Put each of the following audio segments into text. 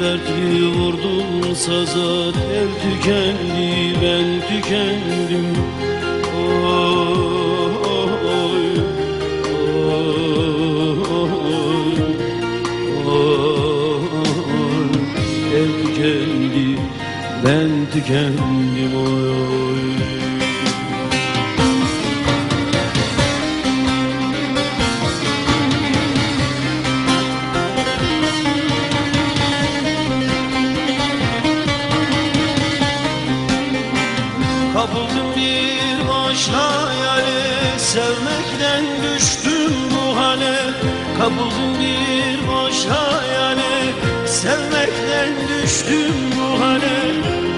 Dertli vurdum saza tel tükendi ben tükendim Oy, oy, oy, oy. Tükendi ben tükendim oy. Kapıldım başka hayale Sevmekten düştüm bu hale. Kapıldım bir başka hayale Sevmekten düştüm bu hale.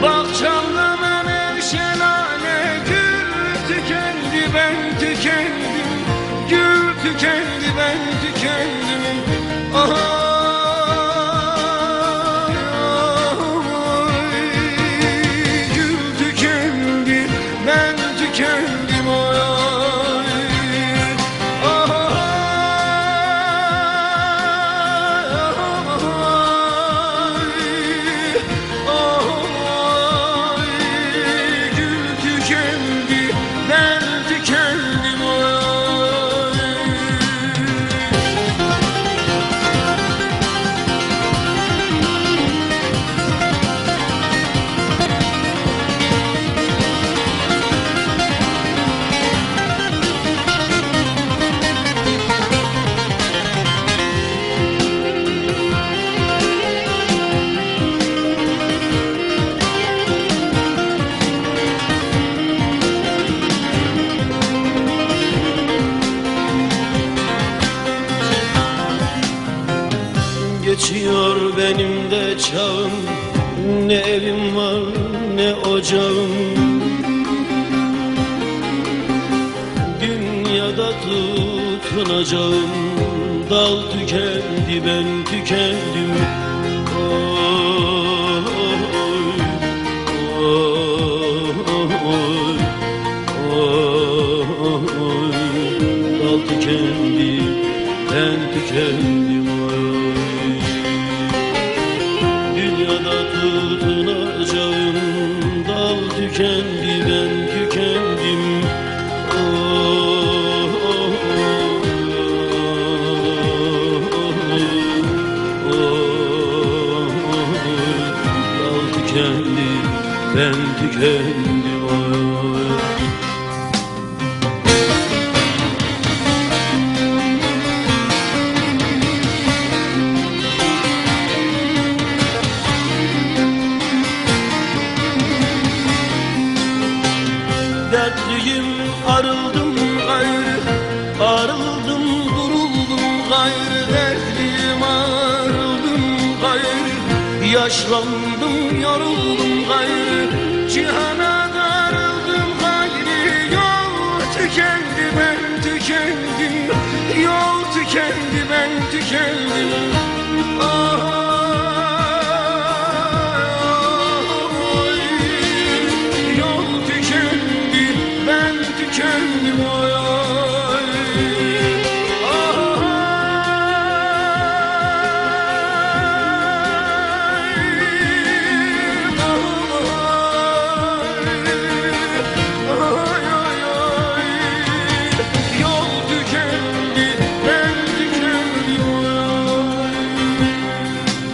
Bahçamda memev şelale Gül tükendi ben tükendim. Gül tükendi ben tükendim. Aha Geçiyor benim de çağım Ne evim var ne ocağım Dünyada tutunacağım Dal tükendi ben tükendim. Dal tükendi ben tükendim tutunacağım dal tükendi ben tükendim Oh, oh, oh, oh, oh. Dal tükendi ben tükendim oy. Arıldım gayrı Arıldım duruldum gayrı Dertliyim arıldım gayrı. Yaşlandım yoruldum gayrı Cihana darıldım gayrı. Yol tükendi ben tükendim. Yol tükendi ben tükendim anymore.